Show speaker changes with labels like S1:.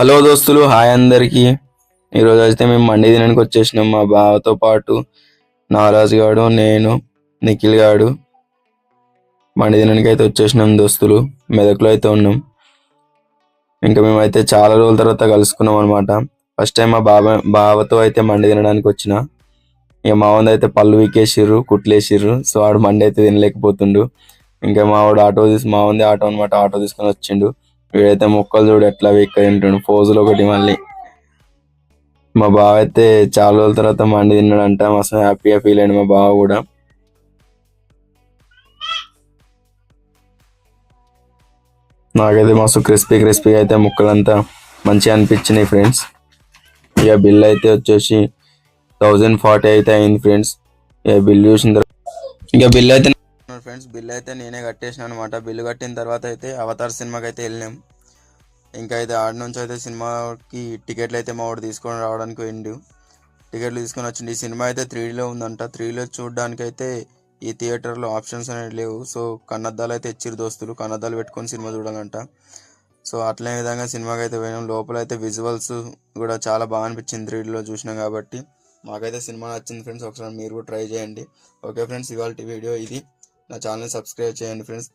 S1: Hello దోస్తులు hi అందరికి. ఈరోజు అయితే మేము మండి తినడానికి వచ్చేసినాం మా బావతో పాటు. నారాజు గాడు నేను నిఖిల్ గాడు మండి తినడానికి అయితే వచ్చేసినాం దోస్తులు. మెదక్లో అయితే ఉన్నాం. ఇంకా మేమైతే చాలా రోజుల తర్వాత కలుసుకున్నాం అనమాట ఫస్ట్ టైం మా బాబా బావతో అయితే మండి తినడానికి వచ్చిన. ఇక మా వంద అయితే పళ్ళు వీకేసిర్రు కుట్లేసిర్రు. సో ఆడు మండి అయితే తినలేకపోతుండు. ఇంకా మా వాడు ఆటో తీసి మా ఉంది ఆటో అనమాట ఆటో తీసుకొని వచ్చిండు. వీడైతే మొక్కలు చూడు ఎట్లా వీక్ తింటుండు. ఫోజులు ఒకటి మళ్ళీ. మా బావ అయితే చాలా రోజుల తర్వాత మండి తిన్నాడంట. మస్తు హ్యాపీగా ఫీల్ అయ్యింది మా బావ కూడా. నాకైతే మస్తు క్రిస్పీ క్రిస్పీగా అయితే ముక్కలంతా మంచిగా అనిపించినాయి ఫ్రెండ్స్. ఇక బిల్ అయితే వచ్చేసి థౌజండ్ ఫార్టీ అయితే అయింది ఫ్రెండ్స్. ఇక బిల్ చూసిన తర్వాత ఇక బిల్ అయితే ఫ్రెండ్స్ బిల్ అయితే నేనే కట్టేసిన అనమాట బిల్లు కట్టిన తర్వాత అయితే అవతార్ సినిమాకి అయితే వెళ్ళినాం. ఇంకా అయితే ఆడ నుంచి అయితే సినిమాకి టికెట్లు అయితే మా వాడు తీసుకొని రావడానికి వెళ్ళి టికెట్లు తీసుకొని వచ్చిండు. ఈ సినిమా అయితే త్రీడీలో ఉందంట. త్రీడీలో చూడడానికి అయితే ఈ థియేటర్లో ఆప్షన్స్ అనేవి లేవు. సో కన్నద్దాలు అయితే ఇచ్చిరు దోస్తులు. కన్నద్దాలు పెట్టుకొని సినిమా చూడాలంట. సో అట్లే విధంగా సినిమాకి అయితే పోయినాం. లోపల అయితే విజువల్స్ కూడా చాలా బాగా అనిపించింది త్రీడీలో చూసినాం కాబట్టి. మాకైతే సినిమా నచ్చింది ఫ్రెండ్స్. ఒకసారి మీరు కూడా ట్రై చేయండి. ఓకే ఫ్రెండ్స్ ఇవాళ వీడియో ఇది. నా ఛానల్ సబ్స్క్రైబ్ చేయండి ఫ్రెండ్స్.